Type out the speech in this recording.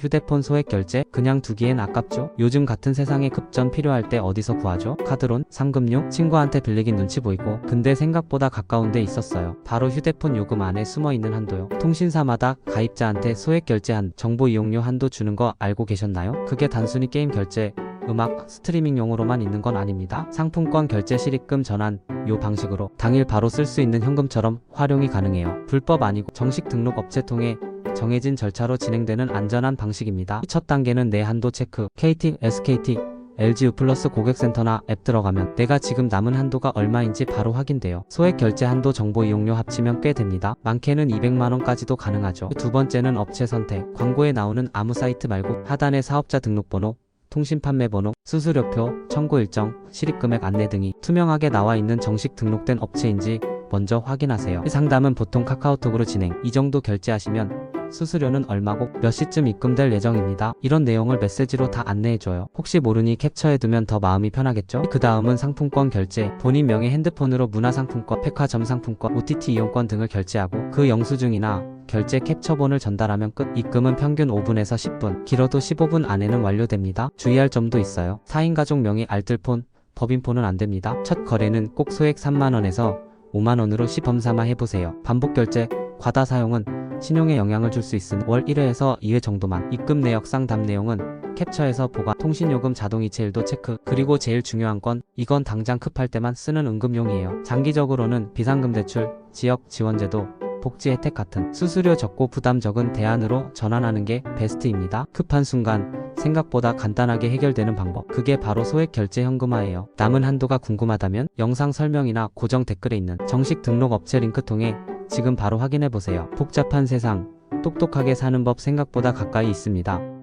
휴대폰 소액 결제 그냥 두기엔 아깝죠? 요즘 같은 세상에 급전 필요할 때 어디서 구하죠? 카드론, 상금용, 친구한테 빌리긴 눈치 보이고 근데 생각보다 가까운 데 있었어요. 바로 휴대폰 요금 안에 숨어 있는 한도요. 통신사마다 가입자한테 소액 결제한 정보 이용료 한도 주는 거 알고 계셨나요? 그게 단순히 게임 결제 음악, 스트리밍용으로만 있는 건 아닙니다. 상품권 결제 실입금 전환 요 방식으로 당일 바로 쓸 수 있는 현금처럼 활용이 가능해요. 불법 아니고 정식 등록 업체 통해 정해진 절차로 진행되는 안전한 방식입니다. 첫 단계는 내 한도 체크. KT, SKT, LG U 플러스 고객센터나 앱 들어가면 내가 지금 남은 한도가 얼마인지 바로 확인돼요. 소액 결제 한도 정보 이용료 합치면 꽤 됩니다. 많게는 200만원까지도 가능하죠. 두 번째는 업체 선택. 광고에 나오는 아무 사이트 말고 하단에 사업자 등록번호, 통신 판매 번호, 수수료표, 청구 일정, 실입금액 안내 등이 투명하게 나와 있는 정식 등록된 업체인지 먼저 확인하세요. 상담은 보통 카카오톡으로 진행. 이 정도 결제하시면 수수료는 얼마고 몇 시쯤 입금될 예정입니다. 이런 내용을 메시지로 다 안내해줘요. 혹시 모르니 캡처해두면 더 마음이 편하겠죠? 그 다음은 상품권 결제. 본인 명의 핸드폰으로 문화상품권, 백화점 상품권, OTT 이용권 등을 결제하고 그 영수증이나 결제 캡처본을 전달하면 끝. 입금은 평균 5분에서 10분, 길어도 15분 안에는 완료됩니다. 주의할 점도 있어요. 4인 가족 명의 알뜰폰, 법인폰은 안 됩니다. 첫 거래는 꼭 소액 3만원에서 5만원으로 시범삼아 해보세요. 반복 결제, 과다 사용은 신용에 영향을 줄 수 있으니 월 1회에서 2회 정도만 입금 내역 상담 내용은 캡처해서 보관 통신요금 자동이체일도 체크 그리고 제일 중요한 건 이건 당장 급할 때만 쓰는 응급용이에요. 장기적으로는 비상금 대출 지역 지원제도 복지 혜택 같은 수수료 적고 부담 적은 대안으로 전환하는 게 베스트입니다. 급한 순간 생각보다 간단하게 해결되는 방법 그게 바로 소액 결제 현금화예요. 남은 한도가 궁금하다면 영상 설명이나 고정 댓글에 있는 정식 등록 업체 링크 통해 지금 바로 확인해 보세요. 복잡한 세상, 똑똑하게 사는 법 생각보다 가까이 있습니다.